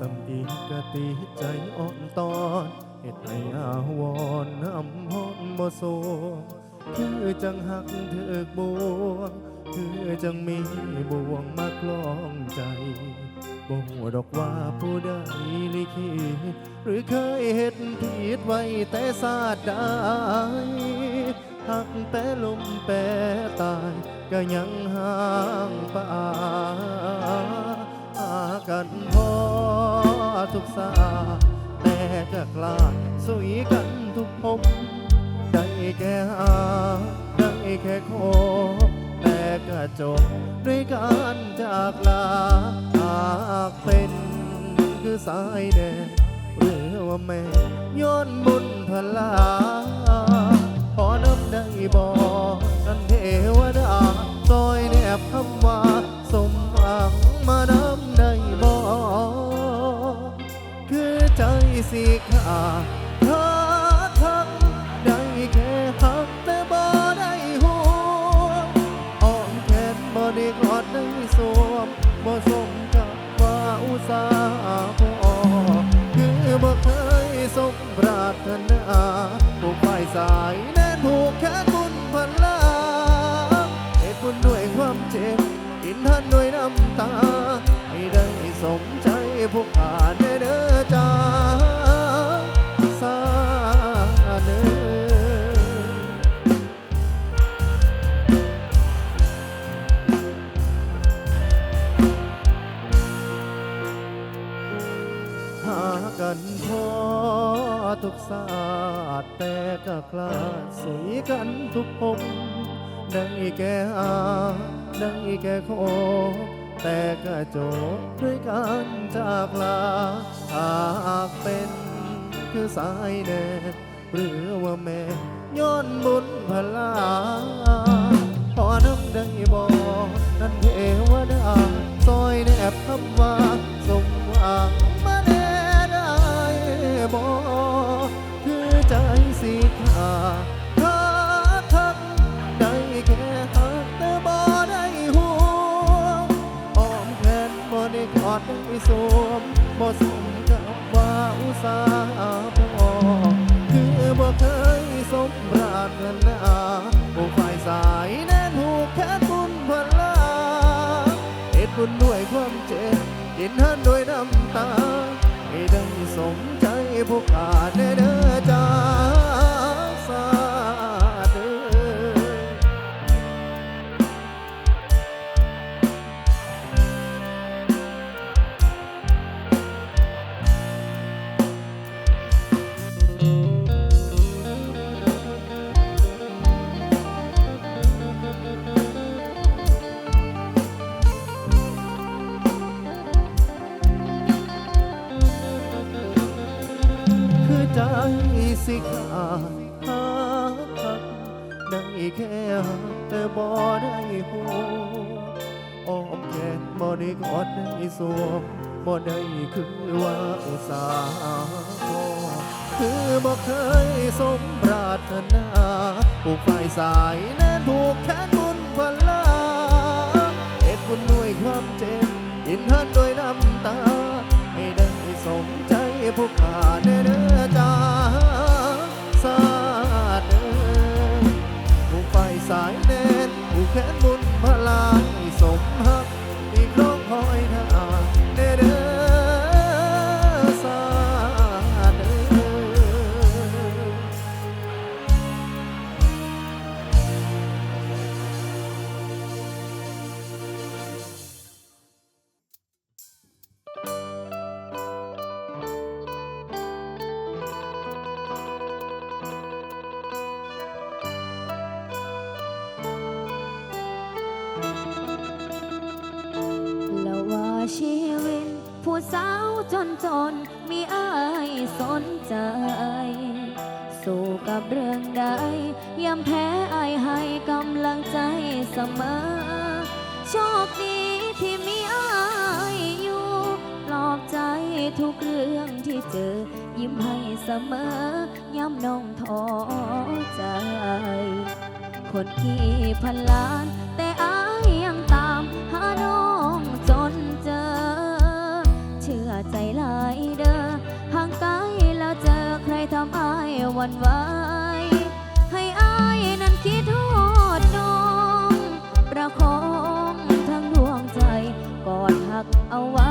ตำอีกะตีใจอ่อนตอนเหตุให้อาวรณ์น้ำหอนบ่สวงคือจังหักเถือกบวงคือจังมีบ่วงมาคล้องใจบ่หัวดอกว่าผู้ใดลิขิตหรือเคยเห็นผิดไว้แต่ศาสตร์ใดหักแต่ลมแปรตายก็ยังห่างป่า กันพอทุกสาแต่ก็กล้าสุยกันทุกภพได้แค่หาได้แค่ขอแต่ก็จบด้วยการจากลาหากเป็นคือสายแดนหรือว่าแม่ย้อนบุญพลาขอน้ำได้บอก สิขาเธอทั้งได้แค่หักแต่บ่ได้หัวอ้อมแขนบ่ได้กอดได้สวมบ่สมกับว่าอุตสาห์พอคือบ่เคยสมปรารถนา ตร์แต่ก็คลาดสวยกันทุกคมดังอีกแกอาดังอีกแกโค แต่ก็จบด้วยการจากลาหากเป็นคือสายแดนหรือว่าแม่ย้อนบุญพลา สวมบ่สม สิขาดหาทักได้แค่หักแต่บ่ได้หูอ้อมแขนบ่ได้กอดได้สวมบ่ได้คือว่าอุตสาห์พอคือบ่เคยสมปรารถนาผูกฝ่ายสายแน่นผูกแขนบุญพลาเหตุบุญด้วยความเจ็บยินหันด้วยน้ำตาให้ได้สมใจผู้ขาดเด้อ แขนบุญพลางสมหา สาวจนจนมีอายสนใจ สู้กับเรื่องใดยามแพ้อายให้กำลังใจเสมอ โชคดีที่มีอายอยู่ปลอบใจทุกเรื่องที่เจอ ยิ้มให้เสมอยามน้องท้อใจ คนที่พันล้าน กเอาไว้